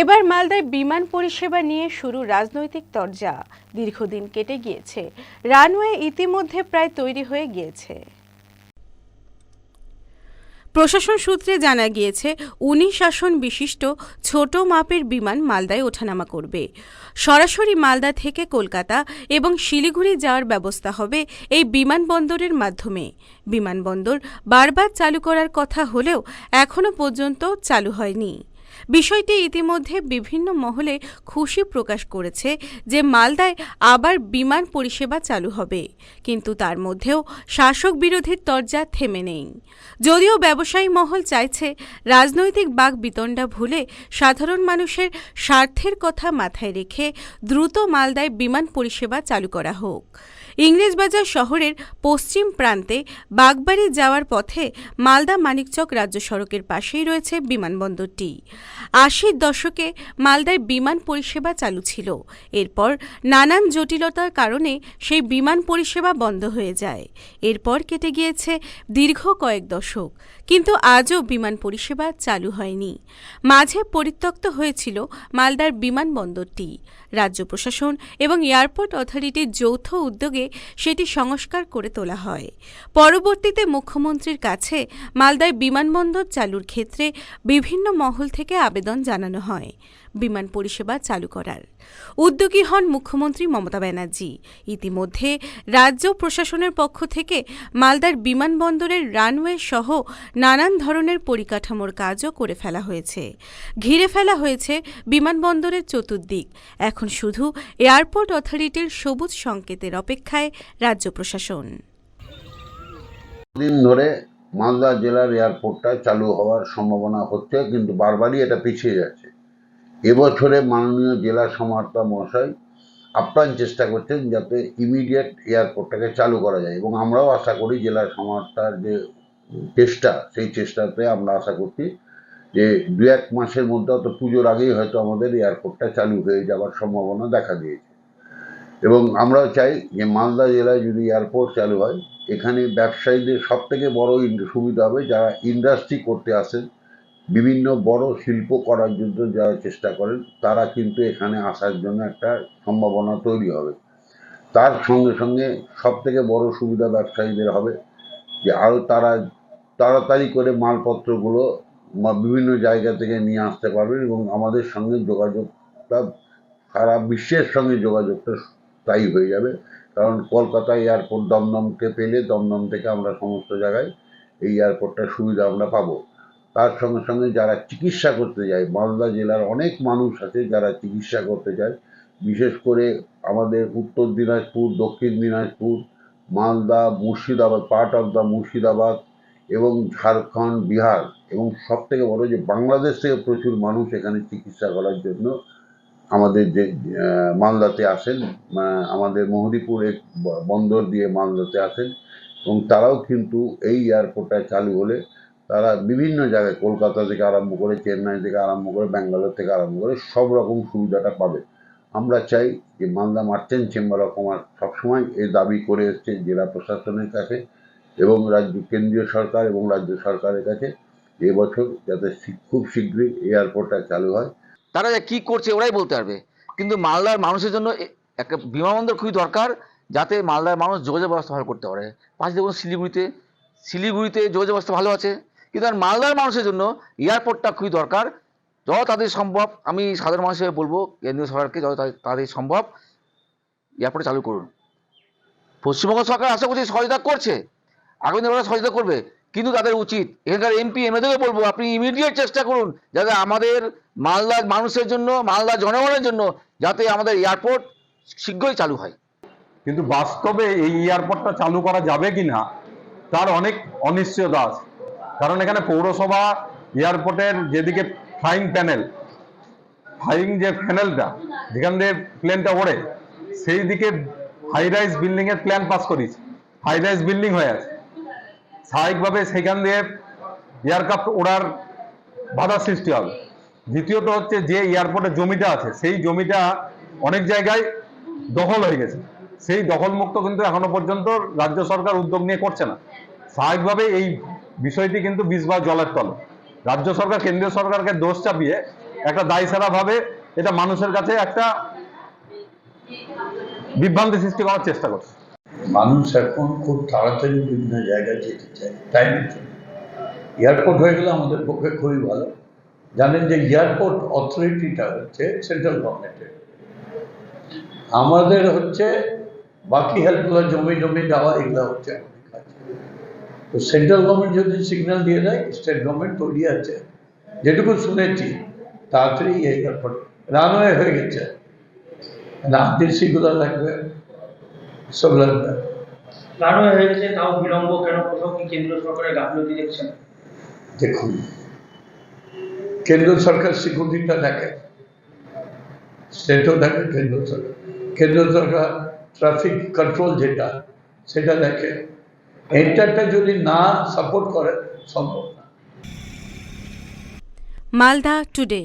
এবার মালদায় বিমান পরিষেবা নিয়ে শুরু রাজনৈতিক তরজা। দীর্ঘদিন কেটে গিয়েছে। রানওয়ে ইতিমধ্যে প্রায় তৈরি হয়ে গিয়েছে। প্রশাসন সূত্রে জানা গিয়েছে, উনিশ আসন বিশিষ্ট ছোট মাপের বিমান মালদায় ওঠানামা করবে। সরাসরি মালদা থেকে কলকাতা এবং শিলিগুড়ি যাওয়ার ব্যবস্থা হবে এই বিমানবন্দরের মাধ্যমে। বিমানবন্দর বারবার চালু করার কথা হলেও এখনও পর্যন্ত চালু হয়নি। বিষয়টি ইতিমধ্যে বিভিন্ন মহলে খুশি প্রকাশ করেছে যে মালদায় আবার বিমান পরিষেবা চালু হবে। কিন্তু তার মধ্যেও শাসক বিরোধীর তরজা থেমে নেই। যদিও ব্যবসায়ী মহল চাইছে রাজনৈতিক বাক বিতণ্ডা ভুলে সাধারণ মানুষের স্বার্থের কথা মাথায় রেখে দ্রুত মালদায় বিমান পরিষেবা চালু করা হোক। ইংরেজবাজার শহরের পশ্চিম প্রান্তে বাগবাড়ি যাওয়ার পথে মালদা মানিকচক রাজ্য সড়কের পাশেই রয়েছে বিমানবন্দরটি। আশির দশকে মালদায় বিমান পরিষেবা চালু ছিল। এরপর নানান জটিলতার কারণে সেই বিমান পরিষেবা বন্ধ হয়ে যায়। এরপর কেটে গিয়েছে দীর্ঘ কয়েক দশক। কিন্তু আজও বিমান পরিষেবা চালু হয়নি। মাঝে পরিত্যক্ত হয়েছিল মালদার বিমানবন্দরটি। রাজ্য প্রশাসন এবং এয়ারপোর্ট অথরিটির যৌথ উদ্যোগে সেটি সংস্কার করে তোলা হয়। পরবর্তীতে মুখ্যমন্ত্রীর কাছে মালদায় বিমানবন্দর চালুর ক্ষেত্রে বিভিন্ন মহল থেকে আবেদন জানানো হয়। বিমান পরিষেবা চালু করার। উদ্যোগী হন মুখ্যমন্ত্রী মমতা ব্যানার্জি। ইতিমধ্যে রাজ্য প্রশাসনের পক্ষ থেকে মালদার বিমানবন্দরের রানওয়ে সহ নানান ধরনের পরিকাঠামোর কাজও করে ফেলা হয়েছে। ঘিরে ফেলা হয়েছে বিমানবন্দরের চতুর্দিক। এখন শুধু এয়ারপোর্ট অথরিটির সবুজ সংকেতের অপেক্ষায় রাজ্য প্রশাসন। দিন ধরে মালদা জেলার এয়ারপোর্টটা চালু হওয়ার সম্ভাবনা হচ্ছে, কিন্তু বারবারই এটা পিছিয়ে যাচ্ছে। এবছরে মাননীয় জেলা সমাহর্তা মহাশয় আপ্রাণ চেষ্টা করছেন যাতে ইমিডিয়েট এয়ারপোর্টটাকে চালু করা যায় এবং আমরাও আশা করি জেলা সমাহর্তার যে চেষ্টা, সেই চেষ্টাতে আমরা আশা করছি যে দু এক মাসের মধ্যে, অত পুজোর আগেই হয়তো আমাদের এয়ারপোর্টটা চালু হয়ে যাওয়ার সম্ভাবনা দেখা দিয়েছে। এবং আমরাও চাই যে মালদা জেলায় যদি এয়ারপোর্ট চালু হয়, এখানে ব্যবসায়ীদের সব থেকে বড় সুবিধা হবে যারা ইন্ডাস্ট্রি করতে আসেন, বিভিন্ন বড় শিল্প করার জন্য যারা চেষ্টা করেন, তারা কিন্তু এখানে আসার জন্য একটা সম্ভাবনা তৈরি হবে। তার সঙ্গে সঙ্গে সব থেকে বড় সুবিধা ব্যবসায়ীদের হবে যে আরও তারা তাড়াতাড়ি করে মালপত্রগুলো বিভিন্ন জায়গা থেকে নিয়ে আসতে পারবেন এবং আমাদের সঙ্গে যোগাযোগটা, সারা বিশ্বের সঙ্গে যোগাযোগটা স্থায়ী হয়ে যাবে। কারণ কলকাতা এয়ারপোর্ট দমদমকে পেলে দমদম থেকে আমরা সমস্ত জায়গায় এই এয়ারপোর্টটার সুবিধা আমরা পাবো। তার সঙ্গে সঙ্গে যারা চিকিৎসা করতে যায়, মালদা জেলার অনেক মানুষ আছে যারা চিকিৎসা করতে যায়। বিশেষ করে আমাদের Uttar Dinajpur, Dakshin Dinajpur, Malda, Murshidabad part of the Murshidabad এবং ঝাড়খণ্ড, বিহার এবং সব থেকে বড় যে বাংলাদেশ থেকে প্রচুর মানুষ এখানে চিকিৎসা করার জন্য আমাদের যে মালদাতে আসেন আমাদের মোহদীপুরে ব- বন্দর দিয়ে মালদাতে আসেন এবং তারাও কিন্তু এই এয়ারপোর্টটা চালু হলে তারা বিভিন্ন জায়গায়, কলকাতা থেকে আরম্ভ করে, চেন্নাই থেকে আরম্ভ করে, ব্যাঙ্গালোর থেকে আরম্ভ করে সব রকম সুবিধাটা পাবে। আমরা চাই যে Malda merchant chamber of commerce সবসময় এই দাবি করে এসছে জেলা প্রশাসনের কাছে এবং রাজ্য, কেন্দ্রীয় সরকার এবং রাজ্য সরকারের কাছে এবছর যাতে খুব শীঘ্রই এয়ারপোর্টটা চালু হয়। তারা যে কি করছে ওরাই বলতে পারবে। কিন্তু মালদার মানুষের জন্য একটা বিমানবন্দর খুবই দরকার যাতে মালদার মানুষ যোগাযোগ ব্যবস্থা ভালো করতে পারে। পাশে দেখুন শিলিগুড়িতে শিলিগুড়িতে যোগাযোগ ব্যবস্থা ভালো আছে। কিন্তু আর মালদার মানুষের জন্য এয়ারপোর্টটা খুবই দরকার। যত তাদের সম্ভব, আমি সাধারণ মানুষ হিসেবে বলব, কেন্দ্রীয় সরকারকে যত তাদের সম্ভব এয়ারপোর্ট চালু করুন। পশ্চিমবঙ্গ সরকার আশা করছি সহযোগিতা করছে। আগামী দিনে সহযোগিতা করবে। কিন্তু তাদের উচিত। এখানকার এমপি এমএলএকে বলব, আপনি ইমিডিয়েট চেষ্টা করুন যাতে আমাদের মালদার মানুষের জন্য মালদার জনগণের জন্য যাতে আমাদের এয়ারপোর্ট শীঘ্রই চালু হয়। কিন্তু বাস্তবে এই এয়ারপোর্টটা চালু করা যাবে কি না তার অনেক অনিশ্চয়তা আছে। কারণ এখানে পৌরসভা, এয়ারপোর্টের যেদিকে ফ্লাইং প্যানেল ফ্লাইং যে প্যানেলটা যেখান দিয়ে প্লেনটা ওড়ে, সেই দিকে হাই রাইজ বিল্ডিং এর প্ল্যান পাস করিয়েছে হাই রাইজ বিল্ডিং হয়ে আছে। স্বাভাবিকভাবে সেখান দিয়ে এয়ারক্রাফট ওড়ার বাধা সৃষ্টি হবে। দ্বিতীয়ত হচ্ছে যে এয়ারপোর্টের জমিটা আছে, সেই জমিটা অনেক জায়গায় দখল হয়ে গেছে। সেই দখলমুক্ত কিন্তু এখনও পর্যন্ত রাজ্য সরকার উদ্যোগ নিয়ে করছে না। স্বাভাবিকভাবে এই বিষয়টি কিন্তু বিষ জলের তল। রাজ্য সরকার, কেন্দ্রীয় সরকারকে দোষ চাপিয়ে একটা দায়সারা ভাবে এটা মানুষের কাছে একটা বিভ্রান্তি সৃষ্টি করার চেষ্টা করছে। মানুষ এখন খুব তাড়াতাড়ি বিভিন্ন জায়গায় যেতে চায় টাইমের এয়ারপোর্ট হয়ে গেলে আমাদের পক্ষে খুবই ভালো। জানেন যে এয়ারপোর্ট অথরিটিটা হচ্ছে সেন্ট্রাল গভর্নমেন্টের। আমাদের হচ্ছে বাকি হেল্পগুলো জমি জমি দেওয়া এগুলো হচ্ছে আমাদের কাজ। তো সেন্ট্রাল গভর্নমেন্ট যদি সিগন্যাল দিয়ে দেয় স্টেট গভর্নমেন্ট তৈরি আছে। যেটুকু শুনেছি তাড়াতাড়ি এই এয়ারপোর্ট রানওয়ে হয়ে গেছে। নামদেশিগুলো লাগবে? সব লাগবে। রানওয়ে হয়ে গেছে তাও বিলম্ব কেন? কোথাও কি কেন্দ্র সরকারের গাফিলতি দেখছেন? দেখুন কেন্দ্র সরকার সিকিউরিটিটা দেখে। স্টেটও দেখে কেন্দ্র সরকার। কেন্দ্র সরকার ট্রাফিক কন্ট্রোল যেটা, সেটা দেখে। এন্টারটা যদি না সাপোর্ট করে, সম্ভব না। মালদা টুডে